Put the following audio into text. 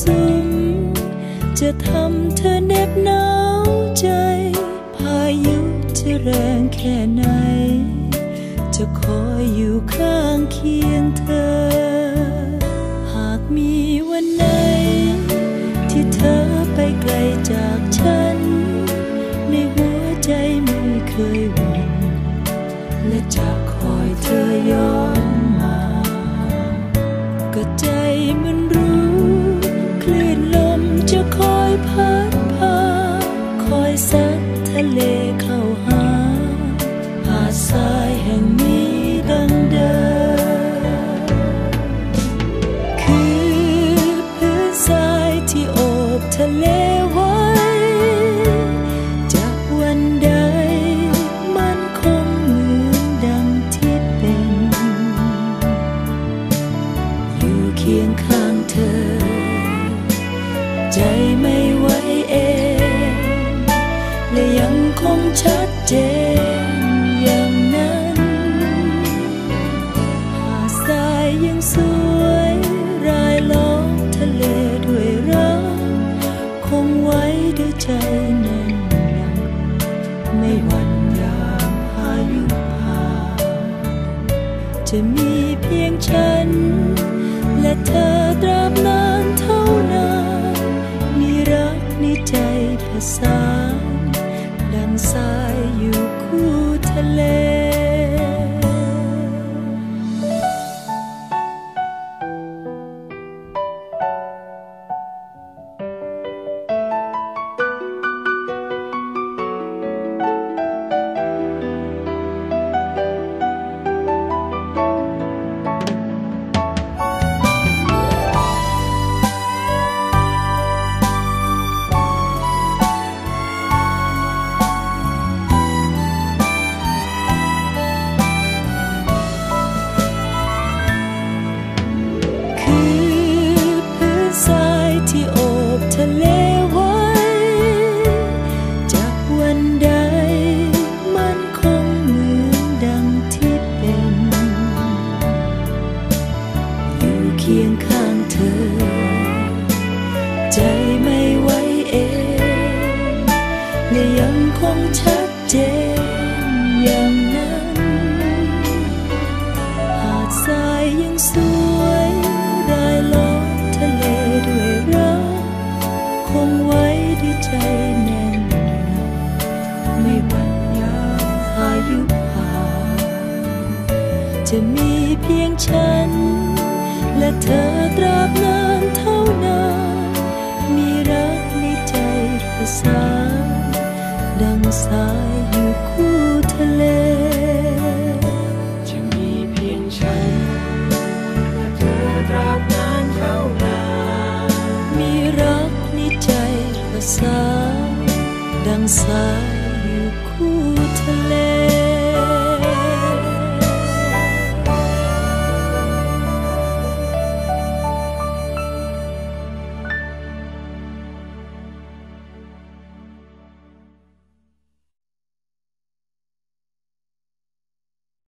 สุม จะทำเธอเหน็บหนาวใจ พายุจะแรงแค่ไหน จะคอยอยู่ข้างเคียงเธอ หากมีวันไหน ที่เธอไปไกลจากฉัน ในหัวใจไม่เคยหวั่นและจะคอยเธอย้อนมา ก็จมั ห่งนี้ดังเดิมคือพื้นทรายที่โอบทะเลไว้ จากวันใดมันคงเหมือนดังที่เป็น อยู่เคียงข้างเธอ ใจไม่ไหวเอง และยังคงชัดเจน ด้วยใจแน่นหนักไม่หวั่นยามพายุพา จะมีเพียงฉัน และเธอตราบนานเท่านานมีรักในใจผสาษา ยังสวยรายล้อมทะเลด้วยรักคงไว้ด้วยใจแน่นหนักไม่หวั่นยามพายุผ่านจะมีเพียงฉัน และเธอตราบนานเท่านานมีรักในใจประสาดังสาย มี